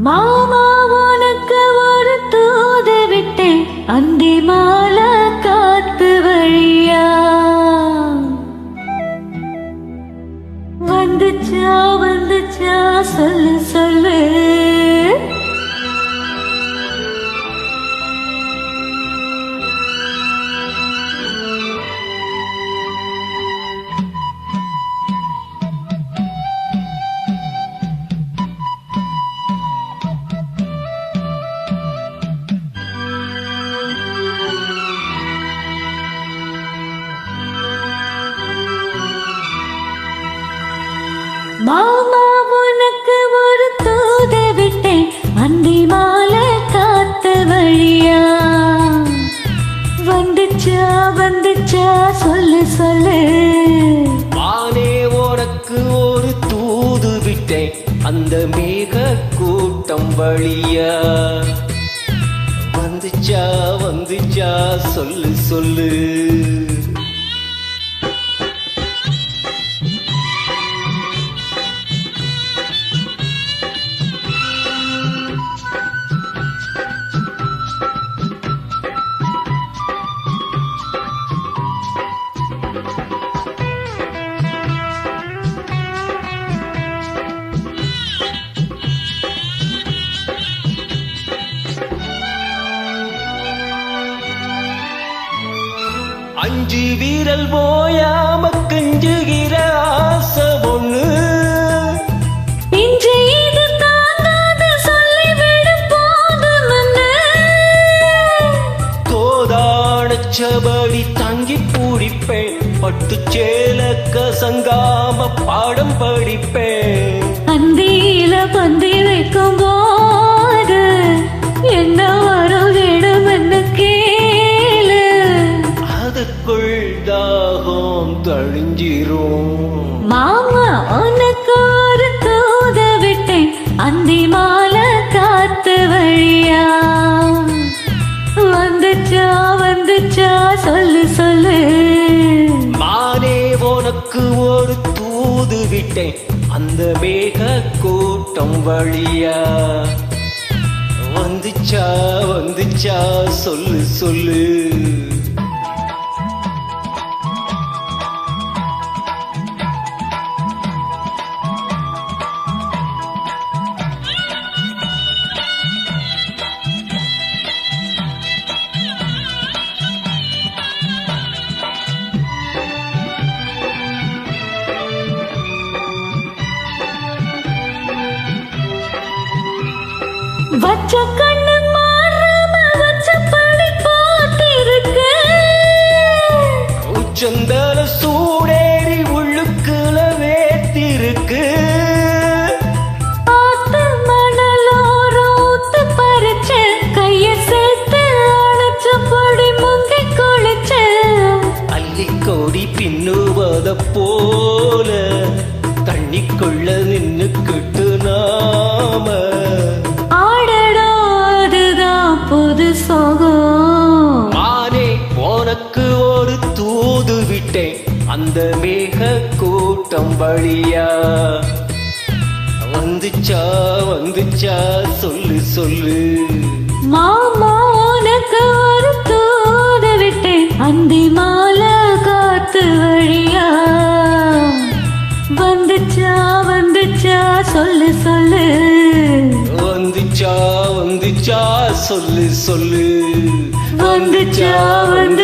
மாமா உனக்கு ஒரு தூது விட்டேன். அந்தி மாலை காத்து வழியா. வந்துச்சா வந்துச்சா சொல்லு சொல்லு. மாமா உனக்கு ஒரு தூது விட்டேன். அந்தி மாலை காத்து வழியா. வந்துச்சா வந்துச்சா சொல்லு சொல்லு. ஆனே உனக்கு ஒரு தூது விட்டேன். அந்த மேக கூட்டம் வழியா. வந்துச்சா வந்துச்சா சொல்லு சொல்லு. அஞ்சு வீரல் போயாம கெஞ்சுகிற ஆசை ஒண்ணு. கோதானச்சபடி தாங்கி பூடிப்பேன் பட்டு சேல கசங்காம பாடம் படிப்பேன். அந்தியில பந்தி வைக்கும் போது கூட்டம் வழியா. வந்துச்சா வந்துச்சா சொல்லு சொல்லு. வச்ச கண்ணு மாறாம வச்ச படி போட்டிருக்கு உச்சந்தல சூடேறி உள்ளுக்குல வேத்திருக்கு. அள்ளிக்கோடி பின்னுவத போல தண்ணிக்குள்ள நின்னுக்கிட்டு அந்த மேக கூட்டம் வழியா? வந்துச்சா வந்துச்சா சொல்லு சொல்லு. மாமா, உனக்கு ஒரு தூது விட்டேன், அந்தி மாலை காத்து வழியா. வந்துச்சா வந்துச்சா சொல்லு சொல்லு. வந்துச்சா வந்துச்சா சொல்லு சொல்லு. வந்துச்சா சொல்லு